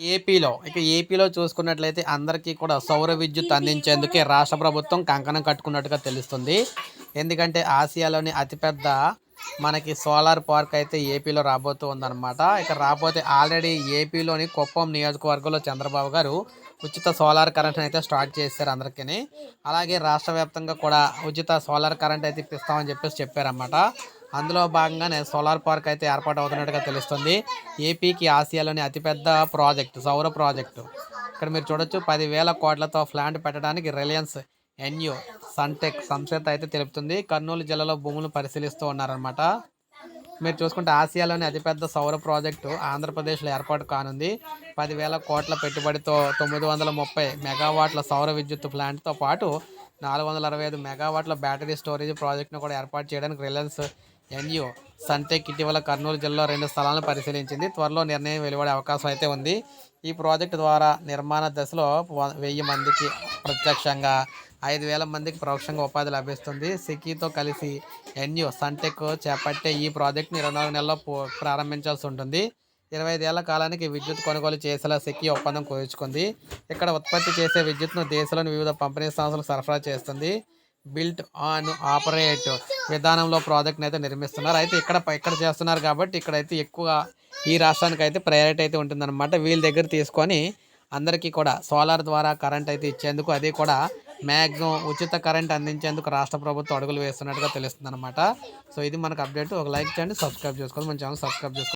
ఏపీలో ఇక ఏపీలో చూసుకున్నట్లయితే అందరికీ కూడా సౌర విద్యుత్ అందించేందుకే రాష్ట్ర ప్రభుత్వం కంకణం కట్టుకున్నట్టుగా తెలుస్తుంది. ఎందుకంటే ఆసియాలోని అతిపెద్ద మనకి సోలార్ పార్క్ అయితే ఏపీలో రాబోతూ ఉందన్నమాట. ఇక రాబోతే ఆల్రెడీ ఏపీలోని కుప్పం నియోజకవర్గంలో చంద్రబాబు గారు ఉచిత సోలార్ కరెంట్ అయితే స్టార్ట్ చేశారు అందరికీ అలాగే రాష్ట్ర వ్యాప్తంగా కూడా ఉచిత సోలార్ కరెంట్ అయితే ఇప్పిస్తామని చెప్పేసి చెప్పారన్నమాట. అందులో భాగంగానే సోలార్ పార్క్ అయితే ఏర్పాటు అవుతున్నట్టుగా తెలుస్తుంది. ఏపీకి ఆసియాలోని అతిపెద్ద ప్రాజెక్టు సౌర ప్రాజెక్టు. ఇక్కడ మీరు చూడొచ్చు పదివేల కోట్లతో ప్లాంట్ పెట్టడానికి రిలయన్స్ ఎన్యూ సన్టెక్ సంస్థ అయితే తెలుపుతుంది. కర్నూలు జిల్లాలో భూములు పరిశీలిస్తూ ఉన్నారనమాట మీరు చూసుకుంటే ఆసియాలోని అతిపెద్ద సౌర ప్రాజెక్టు ఆంధ్రప్రదేశ్లో ఏర్పాటు కానుంది. పదివేల కోట్ల పెట్టుబడితో తొమ్మిది వందల ముప్పై మెగావాట్ల సౌర విద్యుత్ ప్లాంట్తో పాటు నాలుగు వందల అరవై ఐదు మెగావాట్ల బ్యాటరీ స్టోరేజ్ ప్రాజెక్టును కూడా ఏర్పాటు చేయడానికి రిలయన్స్ ఎన్యూ సన్టెక్ ఇటీవల కర్నూలు జిల్లాలో రెండు స్థలాలను పరిశీలించింది. త్వరలో నిర్ణయం వెలువడే అవకాశం అయితే ఉంది. ఈ ప్రాజెక్టు ద్వారా నిర్మాణ దశలో వ- వెయ్యి మందికి ప్రత్యక్షంగా ఐదు వేల మందికి పరోక్షంగా ఉపాధి లభిస్తుంది. సికీతో కలిసి ఎన్యూ సన్టెక్ చేపట్టే ఈ ప్రాజెక్టును ఇరవై నాలుగు నెలల్లో ప్రారంభించాల్సి ఉంటుంది. ఇరవై ఐదేళ్ళ కాలానికి విద్యుత్ కొనుగోలు చేసేలా సెకీ ఒప్పందం కుదుర్చుకుంది. ఇక్కడ ఉత్పత్తి చేసే విద్యుత్ను దేశంలోని వివిధ పంపిణీ సంస్థలకు సరఫరా చేస్తుంది. బిల్ట్ ఆన్ ఆపరేట్ విధానంలో ప్రాజెక్ట్ని అయితే నిర్మిస్తున్నారు. అయితే ఇక్కడ ఇక్కడ చేస్తున్నారు కాబట్టి ఇక్కడైతే ఎక్కువ ఈ రాష్ట్రానికి అయితే ప్రయారిటీ అయితే ఉంటుందన్నమాట. వీళ్ళ దగ్గర తీసుకొని అందరికీ కూడా సోలార్ ద్వారా కరెంట్ అయితే ఇచ్చేందుకు అది కూడా మ్యాక్సిమం ఉచిత కరెంట్ అందించేందుకు రాష్ట్ర ప్రభుత్వం అడుగులు వేస్తున్నట్టుగా తెలుస్తుంది అనమాట సో ఇది మనకు అప్డేట్. ఒక లైక్ చేయండి సబ్స్క్రైబ్ చేసుకోండి. మన ఛానల్ సబ్స్క్రైబ్ చేసుకోండి.